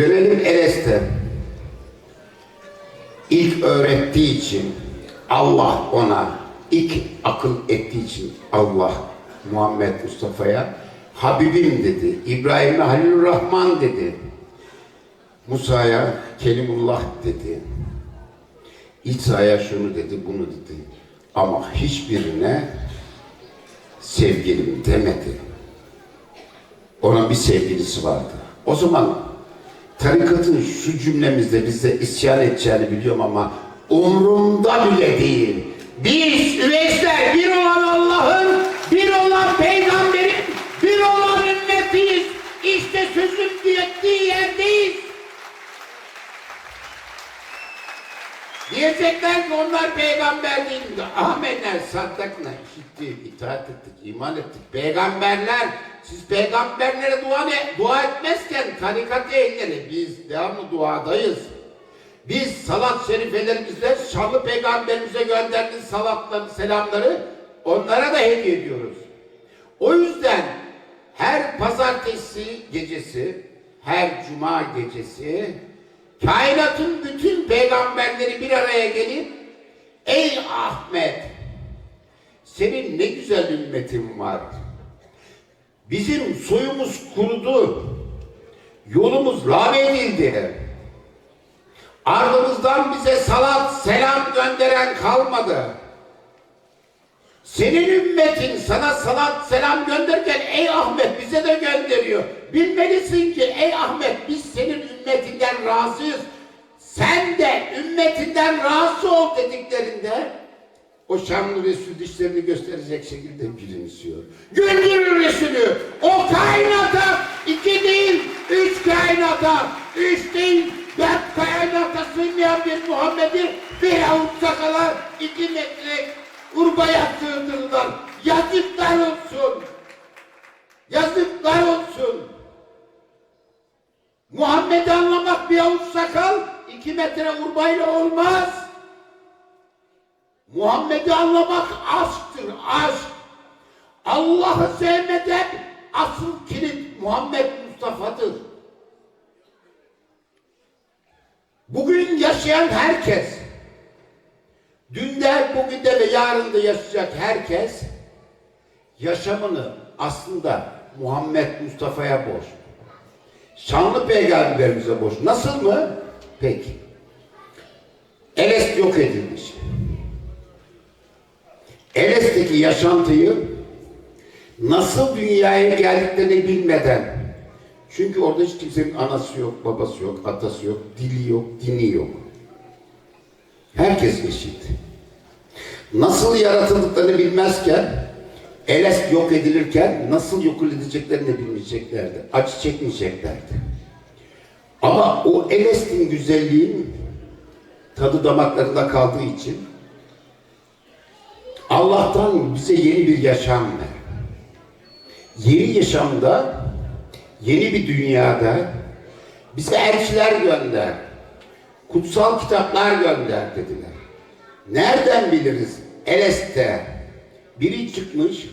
Dönelim Eres'te. İlk öğrettiği için Allah ona ilk akıl ettiği için Allah Muhammed Mustafa'ya Habibim dedi. İbrahim'e Rahman dedi. Musa'ya Kelimullah dedi. İsa'ya şunu dedi, bunu dedi. Ama hiçbirine sevgilim demedi. Ona bir sevgilisi vardı. O zaman tarikatın şu cümlemizde bize isyan edeceğini biliyorum ama umrumda bile değil. Biz üveysler bir olan Allah'ın, bir olan peygamberin, bir olan ümmetiyiz. İşte sözün diyettiği yerdeyiz. Diyecekler ki onlar peygamber değil. Ahmetler saddakna işittik, itaat ettik, iman ettik. Peygamberler, siz peygamberlere dua, ne, dua etmezken tarikat ehilleri biz devamlı duadayız. Biz salat şerifelerimizle şanlı peygamberimize gönderdiğiniz salatları, selamları onlara da hediye ediyoruz. O yüzden her pazartesi gecesi, her cuma gecesi kainatın bütün peygamberleri bir araya gelip Ey Ahmet senin ne güzel ümmetin var. Bizim soyumuz kurudu. Yolumuz lave edildi. Ardımızdan bize salat, selam gönderen kalmadı. Senin ümmetin sana salat selam gönderirken ey Ahmet bize de gönderiyor. Bilmelisin ki ey Ahmet biz senin ümmetinden razıyız. Sen de ümmetinden razı ol dediklerinde o Şamlı Resul dişlerini gösterecek şekilde gülümsüyor. Güldürür Resulü. O kainata iki değil, üç kainata, üç değil, dört kainata sığmayan bir Muhammed'i bir avuç sakala iki metre urbaya sığdırdılar. Yazıklar olsun. Yazıklar olsun. Muhammed'i anlamak bir avuç sakal, iki metre urbayla olmaz. Muhammed'i anlamak aşktır, aşk. Allah'ı sevmeden asıl kilit Muhammed Mustafa'dır. Bugün yaşayan herkes, dünde, bugün de ve yarın da yaşayacak herkes, yaşamını aslında Muhammed Mustafa'ya borç. Şanlı peygamberimize borç. Nasıl mı? Peki. Elest yok edilmiş. Eles'teki yaşantıyı nasıl dünyaya geldiklerini bilmeden çünkü orada hiç kimsenin anası yok, babası yok, atası yok, dili yok, dini yok. Herkes eşit. Nasıl yaratıldıklarını bilmezken Eles yok edilirken nasıl yok edileceklerini bilmeyeceklerdi. Acı çekmeyeceklerdi. Ama o Eles'in güzelliğin tadı damaklarında kaldığı için Allah'tan bize yeni bir yaşam ver. Yeni yaşamda, yeni bir dünyada bize elçiler gönder. Kutsal kitaplar gönder dediler. Nereden biliriz? Eles'te biri çıkmış,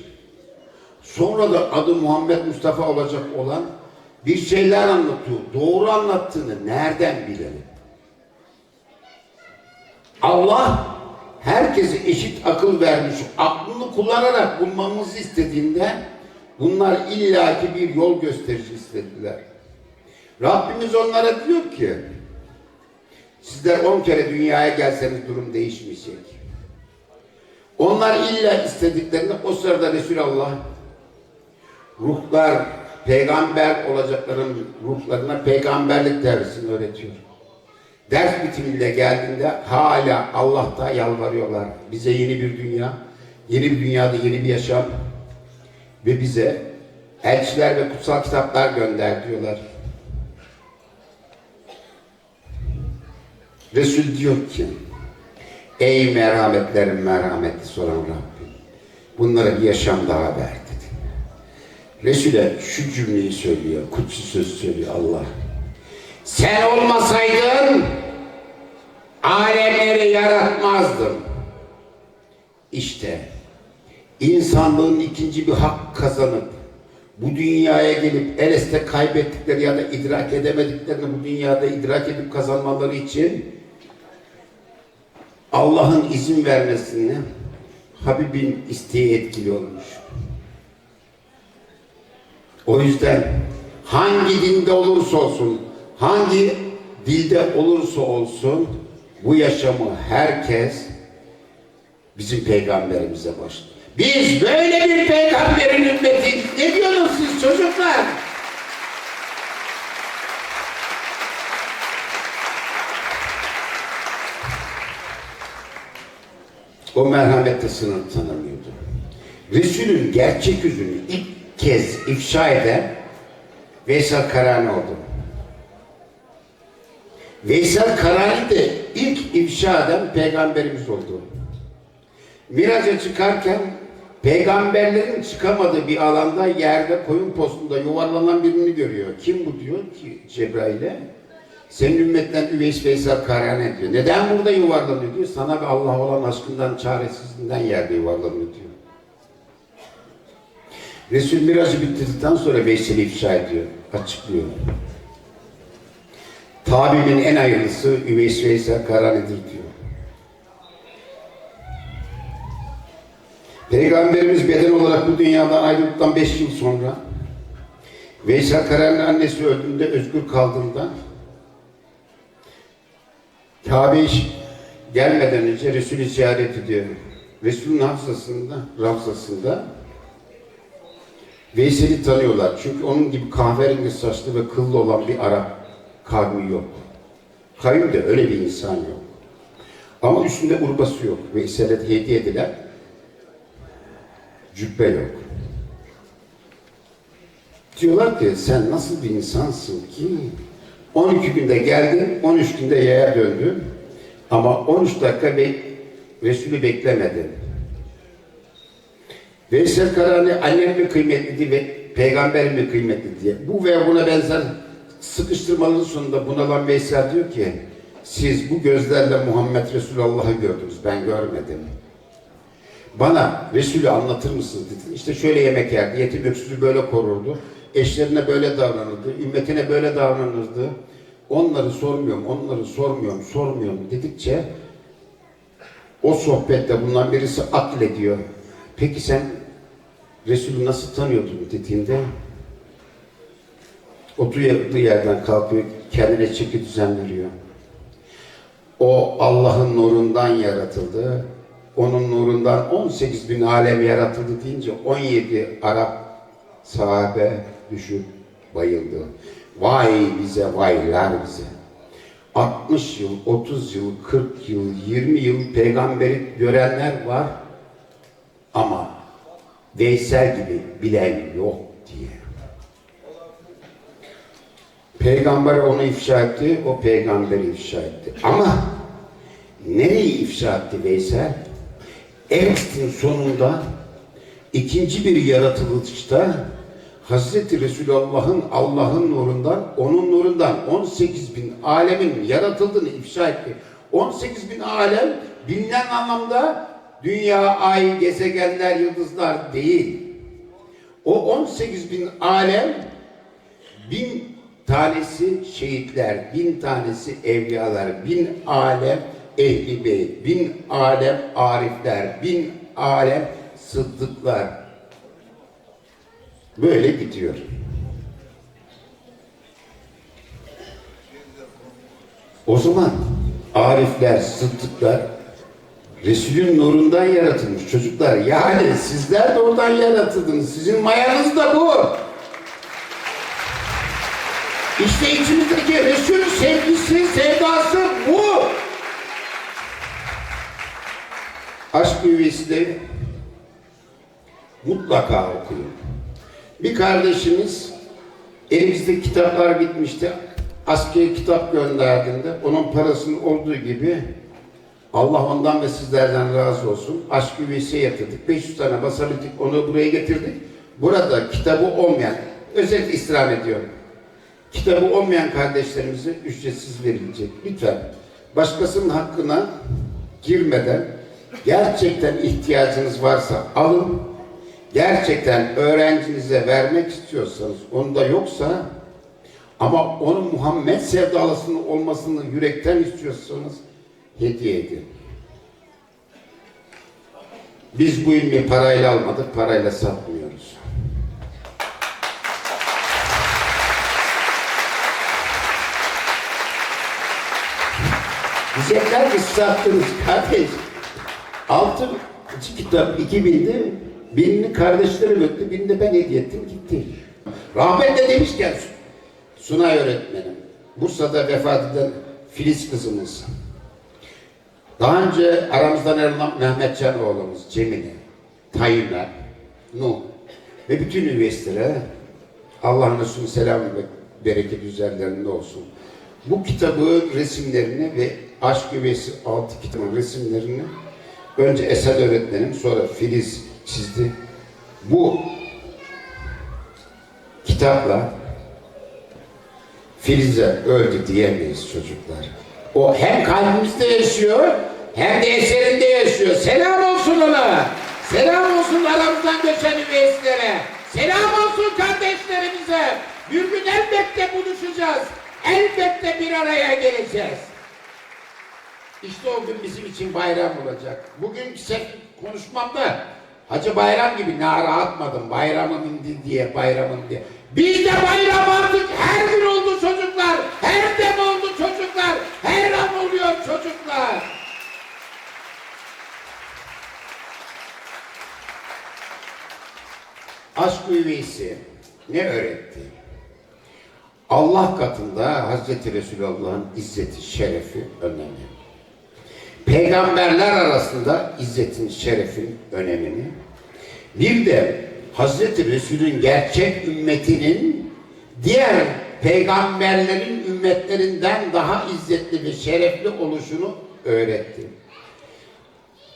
sonra da adı Muhammed Mustafa olacak olan bir şeyler anlatıyor. Doğru anlattığını nereden bilelim? Allah herkese eşit akıl vermiş. Aklını kullanarak bulmamızı istediğinde bunlar illaki bir yol gösterici istediler. Rabbimiz onlara diyor ki sizler on kere dünyaya gelseniz durum değişmeyecek. Onlar illa istediklerinde o sırada Resulullah ruhlar peygamber olacakların ruhlarına peygamberlik dersini öğretiyor. Ders bitiminde geldiğinde hala Allah'ta yalvarıyorlar. Bize yeni bir dünya, yeni bir dünyada yeni bir yaşam ve bize elçiler ve kutsal kitaplar gönder diyorlar. Resul diyor ki Ey merhametlerin merhametli olan Rabbim bunlara bir yaşam daha ver dedi. Resul'e şu cümleyi söylüyor, kutsu söz söylüyor Allah. Sen olmasaydın alemleri yaratmazdım. İşte insanlığın ikinci bir hak kazanıp bu dünyaya gelip Eres'te kaybettikleri ya da idrak edemediklerini bu dünyada idrak edip kazanmaları için Allah'ın izin vermesini Habib'in isteği etkili olmuş. O yüzden hangi dinde olursa olsun, hangi dilde olursa olsun bu yaşamı herkes bizim peygamberimize başlıyor. Biz böyle bir peygamberin ümmetiyiz. Ne diyorsunuz çocuklar? O merhamette sınır tanımıyordu. Resul'ün gerçek yüzünü ilk kez ifşa eden Veysel Karani oldu. Veysel Karani de ilk ifşa eden peygamberimiz oldu. Miraca çıkarken peygamberlerin çıkamadığı bir alanda yerde koyun postunda yuvarlanan birini görüyor. Kim bu diyor ki Cebrail'e? Senin ümmetten Üveys Veysel Karani diyor. Neden burada yuvarlanıyor diyor. Sana ve Allah olan aşkından çaresizliğinden yerde yuvarlanıyor diyor. Resul Miracı bitirdikten sonra Veysel'i ifşa ediyor. Açıklıyor. Tabi'nin en hayırlısı Üveys Veysel Karani'dir diyor. Peygamberimiz beden olarak bu dünyadan ayrıldıktan 5 yıl sonra Veysel Karani'nin annesi öldüğünde özgür kaldığında Kabe gelmeden önce Resulü ziyaret ediyor. Resul'ün hafızasında, rafzasında Veysel'i tanıyorlar. Çünkü onun gibi kahverengi saçlı ve kıllı olan bir Arap kavmi yok. Kavimde öyle bir insan yok. Ama üstünde urbası yok. Veysel'e hediye edilen cübbe yok. Diyorlar ki sen nasıl bir insansın ki 12 günde geldin, 13 günde yaya döndün ama 13 dakika be Resulü beklemedin. Veysel Karani annem mi kıymetliydi ve peygamber mi kıymetli diye. Bu ve buna benzer sıkıştırmaların sonunda bunalan Veysel diyor ki siz bu gözlerle Muhammed Resulullah'ı gördünüz, ben görmedim. Bana Resulü anlatır mısınız dedi. İşte şöyle yemek yerdi, yetim öksüzü böyle korurdu, eşlerine böyle davranırdı, ümmetine böyle davranırdı. Onları sormuyorum, onları sormuyorum, sormuyorum dedikçe o sohbette bundan birisi aklediyor. Peki sen Resulü nasıl tanıyordun dediğinde oturduğu yerden kalkıyor, kendine çeki düzen veriyor. O Allah'ın nurundan yaratıldı. Onun nurundan 18 bin alem yaratıldı deyince 17 Arap sahabe düşüp bayıldı. Vay bize, vaylar bize. 60 yıl, 30 yıl, 40 yıl, 20 yıl peygamberi görenler var ama Veysel gibi bilen yok diye. Peygamber onu ifşa etti, o peygamberi ifşa etti. Ama nereyi ifşa etti Veysel? Eres'in sonunda ikinci bir yaratılışta Hazreti Resulullah'ın Allah'ın nurundan, onun nurundan 18 bin alemin yaratıldığını ifşa etti. 18 bin alem bilinen anlamda dünya, ay, gezegenler, yıldızlar değil. O 18 bin alem bin tanesi şehitler, bin tanesi evliyalar, bin alem ehli beyt, bin alem arifler, bin alem sıddıklar. Böyle gidiyor. O zaman arifler, sıddıklar Resulün nurundan yaratılmış çocuklar. Yani sizler de oradan yaratıldınız. Sizin mayanız da bu. İşte içimizdeki Resul sevgisi, sevdası bu. Aşk üyesi mutlaka okuyun. Bir kardeşimiz elimizde kitaplar bitmişti. Askeri kitap gönderdiğinde onun parasının olduğu gibi Allah ondan ve sizlerden razı olsun. Aşk üyesiye yatırdık. 500 tane basabildik. Onu buraya getirdik. Burada kitabı olmayan, özellikle istirham ediyorum. Kitabı olmayan kardeşlerimize ücretsiz verilecek. Lütfen başkasının hakkına girmeden gerçekten ihtiyacınız varsa alın. Gerçekten öğrencinize vermek istiyorsanız, onda yoksa ama onun Muhammed sevdalısının olmasını yürekten istiyorsanız hediye edin. Biz bu ilmi parayla almadık, parayla satmıyoruz. Diyecekler ki sattınız kardeş. Altı iki kitap 2000'de birini kardeşlerim öttü, birini de ben hediye ettim gitti. Rahmetle demişken Sunay öğretmenim, Bursa'da vefat eden Filiz kızımız. Daha önce aramızdan ayrılan Mehmet Can oğlumuz, Cemile, Tayyipler, Nuh ve bütün üniversitelere Allah'ın Resulü selam ve bereket üzerlerinde olsun. Bu kitabın resimlerini ve Aşk Üvesi altı kitabın resimlerini önce Esad öğretmenim sonra Filiz çizdi. Bu kitapla Filiz'e öldü diyemeyiz çocuklar. O hem kalbimizde yaşıyor hem de eserinde yaşıyor. Selam olsun ona. Selam olsun aramızdan göçen üniversitelere. Selam olsun kardeşlerimize. Bir gün elbette buluşacağız. Elbette bir araya geleceğiz. İşte o gün bizim için bayram olacak. Bugün sen konuşmamda Hacı Bayram gibi nara atmadım. Bayramım indi diye, bayramım diye. Bizde bayram artık her gün oldu çocuklar. Her dem oldu çocuklar. Her an oluyor çocuklar. Aşk üveysi ne öğretti? Allah katında Hazreti Resulullah'ın izzeti, şerefi, önemi. Peygamberler arasında izzetin, şerefin önemini, bir de Hazreti Resul'ün gerçek ümmetinin diğer peygamberlerin ümmetlerinden daha izzetli ve şerefli oluşunu öğretti.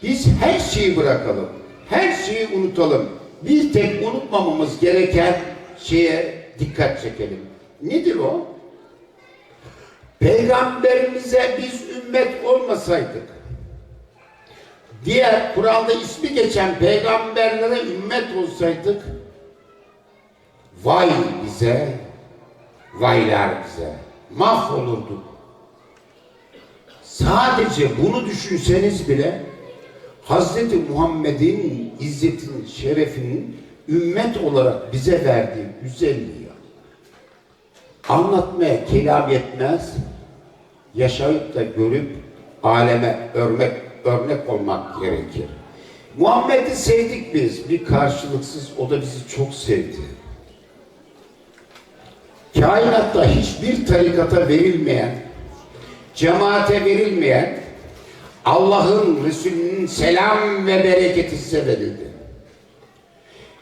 Biz her şeyi bırakalım, her şeyi unutalım. Bir tek unutmamamız gereken şeye dikkat çekelim. Nedir o? Peygamberimize biz ümmet olmasaydık, diğer Kur'an'da ismi geçen peygamberlere ümmet olsaydık, vay bize, vaylar bize, mahvolurduk. Sadece bunu düşünseniz bile, Hazreti Muhammed'in izzetinin, şerefinin ümmet olarak bize verdiği güzelliği anlatmaya kelam yetmez, yaşayıp da görüp aleme örnek örnek olmak gerekir. Muhammed'i sevdik biz, bir karşılıksız, o da bizi çok sevdi. Kainatta hiçbir tarikata verilmeyen, cemaate verilmeyen, Allah'ın Resulünün selam ve bereketi size verildi.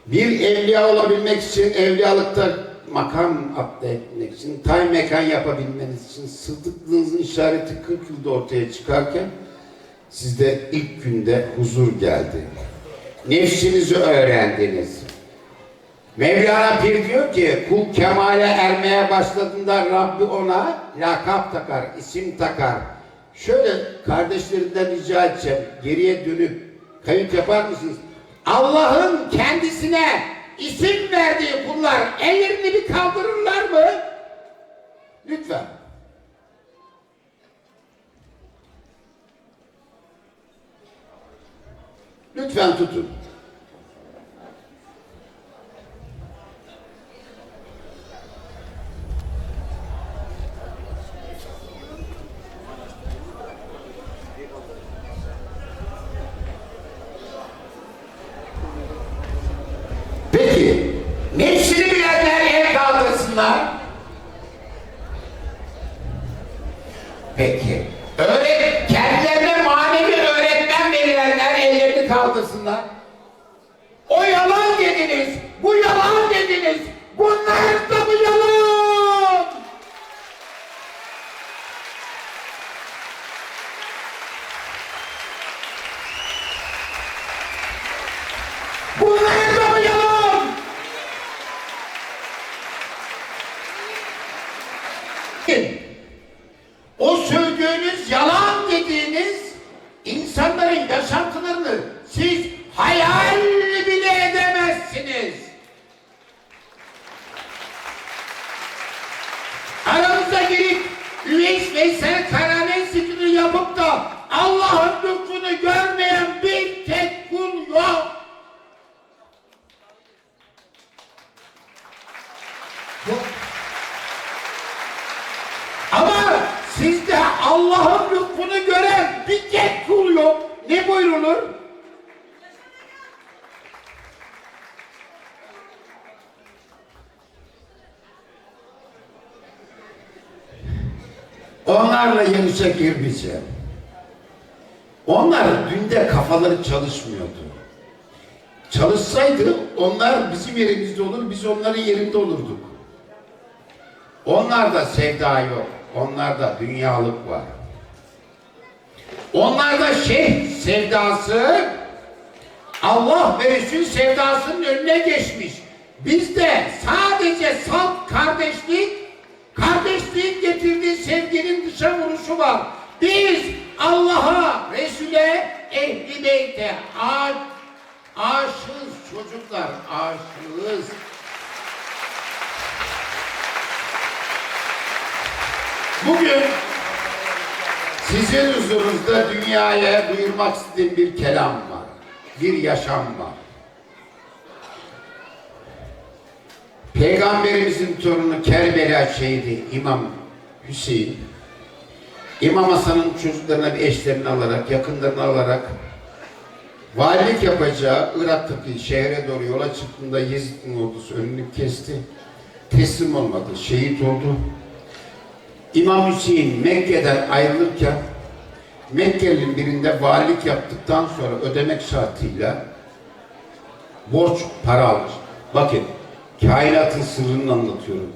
Bir evliya olabilmek için evliyalıkta makam etmek için, tay mekan yapabilmeniz için sıddıklığınızın işareti 40 yılda ortaya çıkarken sizde ilk günde huzur geldi. Nefsinizi öğrendiniz. Mevlana Pir diyor ki kul kemale ermeye başladığında Rabbi ona lakap takar, isim takar. Şöyle kardeşlerinden rica edeceğim. Geriye dönüp kayıt yapar mısınız? Allah'ın kendisine isim verdiği kullar ellerini bir kaldırırlar mı? Lütfen. Lütfen tutun. Peki, nefsini bilenler el kaldırsınlar. Peki, öğret, kendilerine manevi öğretmen verilenler ellerini kaldırsınlar. O yalan dediniz, bu yalan dediniz, bunlar da bu yalan. Bunlar da bu yalan. O söylediğiniz yalan dediğiniz insanların yaşantılarını siz hayal bile edemezsiniz. Veysel Karani zikrini yapıp da Allah'ın lütfunu görmeyen bir tek kul yok. Yok. Ama sizde Allah'ın lütfunu gören bir tek kul yok. Ne buyrulur? Onlarla yarışa girmeyeceğim. Onlar dünde kafaları çalışmıyordu. Çalışsaydı onlar bizim yerimizde olur, biz onların yerinde olurduk. Onlarda sevda yok. Onlarda dünyalık var. Onlarda şeyh sevdası Allah ve Resul sevdasının önüne geçmiş. Bizde sadece salt kardeşlik, kardeşliğin getirdiği sevginin dışa vuruşu var. Biz Allah'a, Resul'e, ehli beyte aşığız çocuklar, aşığız. Bugün sizin huzurunuzda dünyaya duyurmak istediğim bir kelam var. Bir yaşam var. Peygamberimizin torunu Kerbela şehidi İmam Hüseyin İmam Hasan'ın çocuklarına bir eşlerini alarak, yakınlarını alarak valilik yapacağı Irak'taki şehre doğru yola çıktığında Yezid'in ordusu önünü kesti. Teslim olmadı, şehit oldu. İmam Hüseyin Mekke'den ayrılırken Mekkeli'nin birinde valilik yaptıktan sonra ödemek şartıyla borç para almış. Bakın kainatın sırrını anlatıyorum.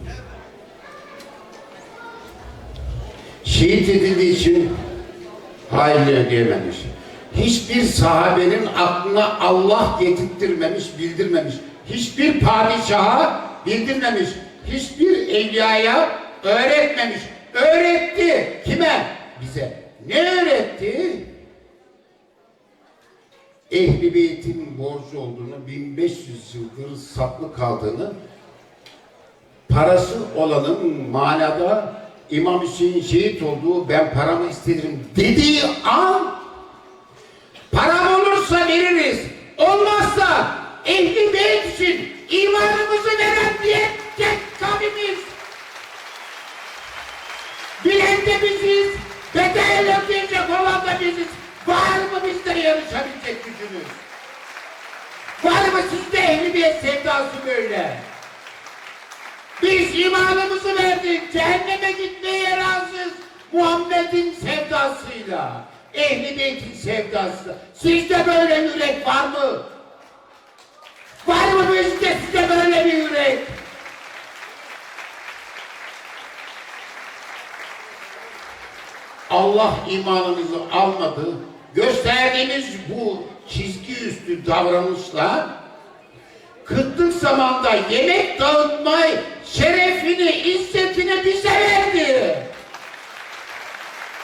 Şehit edildiği için haline ödeyememiş. Hiçbir sahabenin aklına Allah getirttirmemiş, bildirmemiş. Hiçbir padişaha bildirmemiş. Hiçbir evliyaya öğretmemiş. Öğretti. Kime? Bize. Ne öğretti? Ehli Beyt'in borcu olduğunu, 1500 yıldır saklı kaldığını, parası olanın manada İmam Hüseyin şehit olduğu ben paramı istedim dediği an param olursa veririz. Olmazsa ehli beyt için imanımızı veren diye tek kavimiz. Bilen de biziz, bedel ödeyecek olan da. Var mı bizde yarışabilecek gücümüz? Var mı sizde ehli beyt sevdası böyle? Biz imanımızı verdik. Cehenneme gitmeye razıyız. Muhammed'in sevdasıyla. Ehli Beyt'in sevdası. Sizde böyle yürek var mı? Var mı bizde size böyle bir yürek? Allah imanımızı almadı. Gösterdiğimiz bu çizgi üstü davranışla kıtlık zamanda yemek dağıtma şerefini, izzetini bize verdi.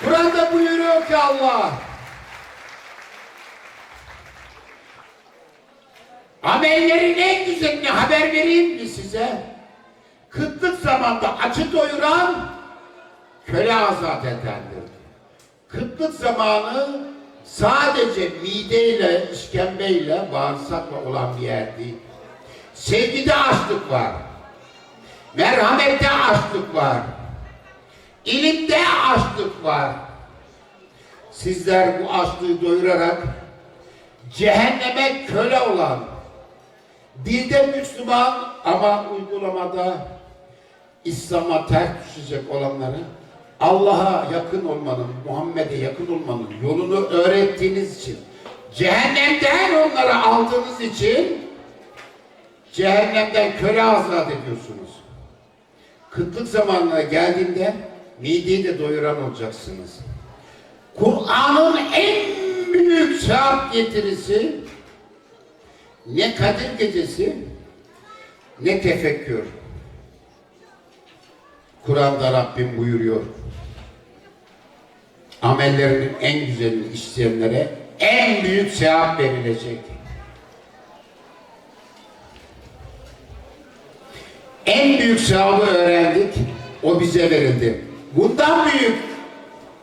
Kur'an'da buyuruyor ki Allah amellerin en güzelini haber vereyim mi size? Kıtlık zamanda açı doyuran köle azat edendir. Kıtlık zamanı sadece mideyle, işkembeyle, bağırsakla olan bir yer değil. Sevgide açlık var. Merhamette açlık var. İlimde açlık var. Sizler bu açlığı doyurarak cehenneme köle olan, dilde Müslüman ama uygulamada İslam'a ters düşecek olanları Allah'a yakın olmanın, Muhammed'e yakın olmanın yolunu öğrettiğiniz için, cehennemden onları aldığınız için cehennemden köle azat ediyorsunuz. Kıtlık zamanına geldiğinde mideyi de doyuran olacaksınız. Kur'an'ın en büyük sevap getirisi ne Kadir Gecesi ne tefekkür. Kur'an'da Rabbim buyuruyor. Amellerinin en güzelini işleyenlere en büyük sevap verilecek. En büyük sevabı öğrendik. O bize verildi. Bundan büyük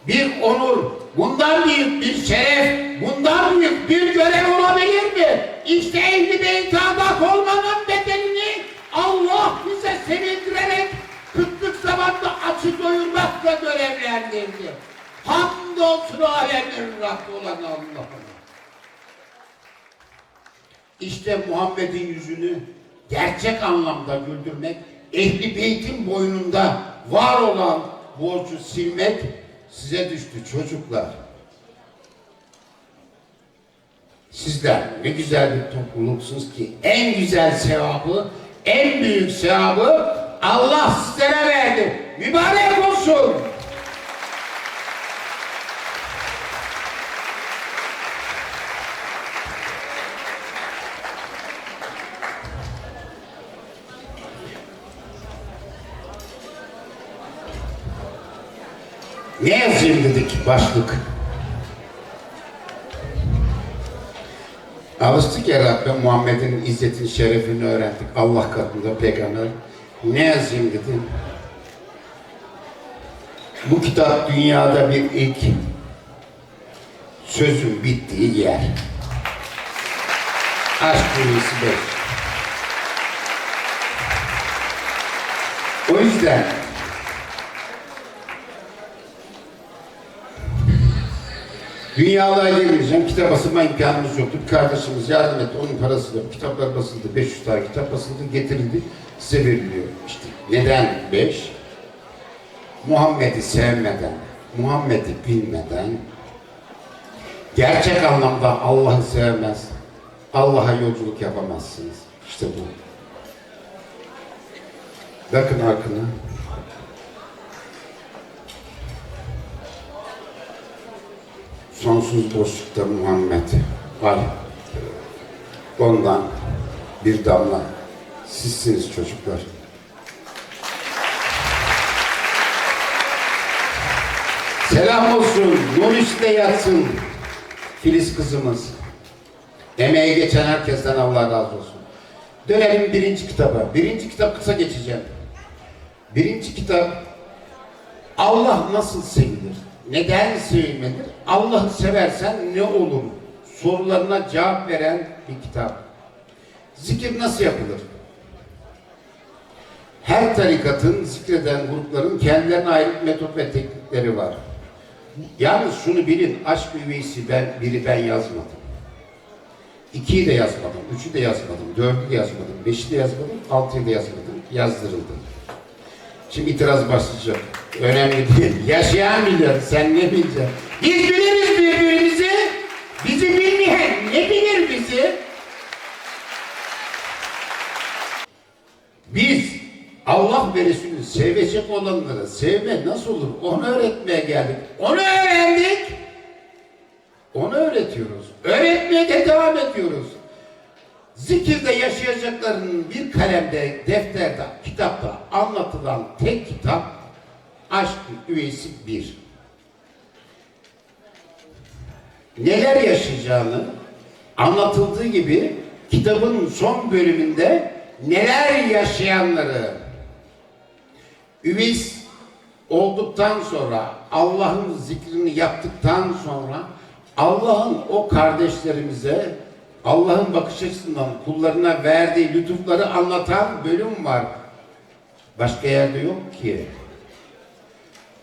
bir onur, bundan büyük bir şeref, bundan büyük bir görev olabilir mi? İşte ehli beyt adat olmanın bedelini Allah bize sevindirerek kıtlık zamanda açı doyurmakla görevlendirdi. Hamdolsun alemin Rabbi olan Allah'ına. İşte Muhammed'in yüzünü gerçek anlamda güldürmek, ehli beytin boynunda var olan borcu silmek size düştü çocuklar. Sizler ne güzel bir topluluksunuz ki en güzel sevabı, en büyük sevabı Allah sizlere verdi. Mübarek olsun. Ne yazayım dedik başlık. Alıştık ya Rabbe Muhammed'in izzetin şerefini öğrendik. Allah katında peygamber. Ne yazayım dedim. Bu kitap dünyada bir ilk sözün bittiği yer. Aşk Bey. O yüzden Dünyalığa girmeyeceğim. Kitap basılma imkanımız yoktu. Bir kardeşimiz yardım etti. Onun parası da kitaplar basıldı. 500 tane kitap basıldı. Getirildi. Size veriliyor. İşte neden 5? Muhammed'i sevmeden, Muhammed'i bilmeden gerçek anlamda Allah'ı sevmez. Allah'a yolculuk yapamazsınız. İşte bu. Bakın arkana. Sonsuz boşlukta Muhammed var. Ondan bir damla sizsiniz çocuklar. Selam olsun, nur üstte yatsın Filiz kızımız. Emeği geçen herkesten Allah razı olsun. Dönelim birinci kitaba. Birinci kitap kısa geçeceğim. Birinci kitap Allah nasıl sevilir? Neden sevilmelidir? Allah'ı seversen ne olur? Sorularına cevap veren bir kitap. Zikir nasıl yapılır? Her tarikatın zikreden grupların kendilerine ait metot ve teknikleri var. Yalnız şunu bilin, aşk üveysi ben, biri ben yazmadım. İkiyi de yazmadım, üçü de yazmadım, dördü de yazmadım, beşi de yazmadım, altıyı da yazmadım, yazdırıldı. Şimdi itiraz başlayacak. Önemli değil. Yaşayan bilir, sen ne bileceksin? Biz biliriz birbirimizi, bizi bilmeyen ne bilir bizi? Biz Allah ve Resulü sevecek olanları sevme nasıl olur onu öğretmeye geldik. Onu öğrendik. Onu öğretiyoruz. Öğretmeye de devam ediyoruz. Zikirde yaşayacaklarının bir kalemde, defterde, kitapta anlatılan tek kitap Aşk Üveysi 1. Neler yaşayacağını anlatıldığı gibi kitabın son bölümünde neler yaşayanları Üveys olduktan sonra Allah'ın zikrini yaptıktan sonra Allah'ın o kardeşlerimize Allah'ın bakış açısından kullarına verdiği lütufları anlatan bölüm var. Başka yerde yok ki.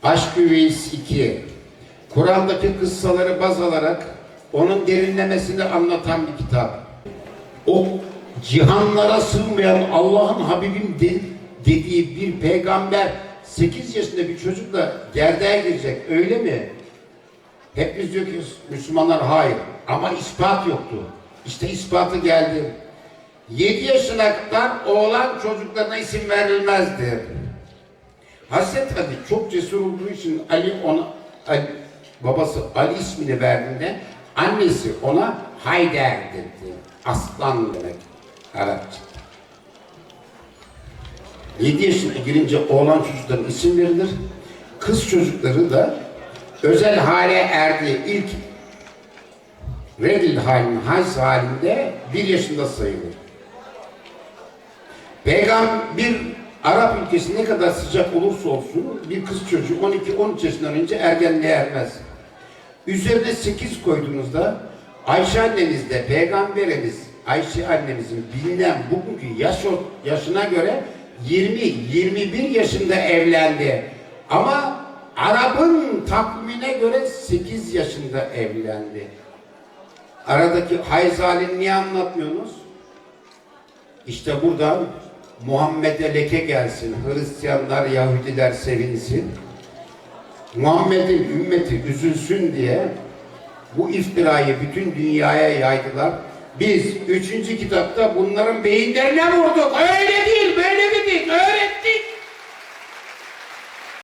Aşk Üveys 2. Kur'an'daki kıssaları baz alarak onun derinlemesini anlatan bir kitap. O cihanlara sığmayan Allah'ın Habibim de, dediği bir peygamber 8 yaşında bir çocukla gerdeğe girecek öyle mi? Hepimiz diyor ki Müslümanlar hayır ama ispat yoktu. İşte ispatı geldi. 7 yaşına oğlan çocuklarına isim verilmezdi. Hazreti Ali çok cesur olduğu için Ali ona Ali, babası Ali ismini verdiğinde annesi ona Hayder dedi. Aslan demek Arapça. 7 yaşına girince oğlan çocukların isim verilir. Kız çocukları da özel hale erdiği ilk redil halinin haz halinde bir yaşında sayılır. Peygamber Arap ülkesi ne kadar sıcak olursa olsun bir kız çocuğu 12-13 yaşından önce ergenliğe ermez. Üzerine 8 koyduğunuzda Ayşe annenizle peygamberimiz Ayşe annemizin bilinen bugünkü yaş yaşına göre 20-21 yaşında evlendi. Ama Arap'ın takvimine göre 8 yaşında evlendi. Aradaki hayız halini niye anlatmıyorsunuz? İşte buradan Muhammed'e leke gelsin, Hristiyanlar, Yahudiler sevinsin. Muhammed'in ümmeti üzülsün diye bu iftirayı bütün dünyaya yaydılar. Biz üçüncü kitapta bunların beyinlerine vurduk. Öyle değil, böyle dedik, öğrettik.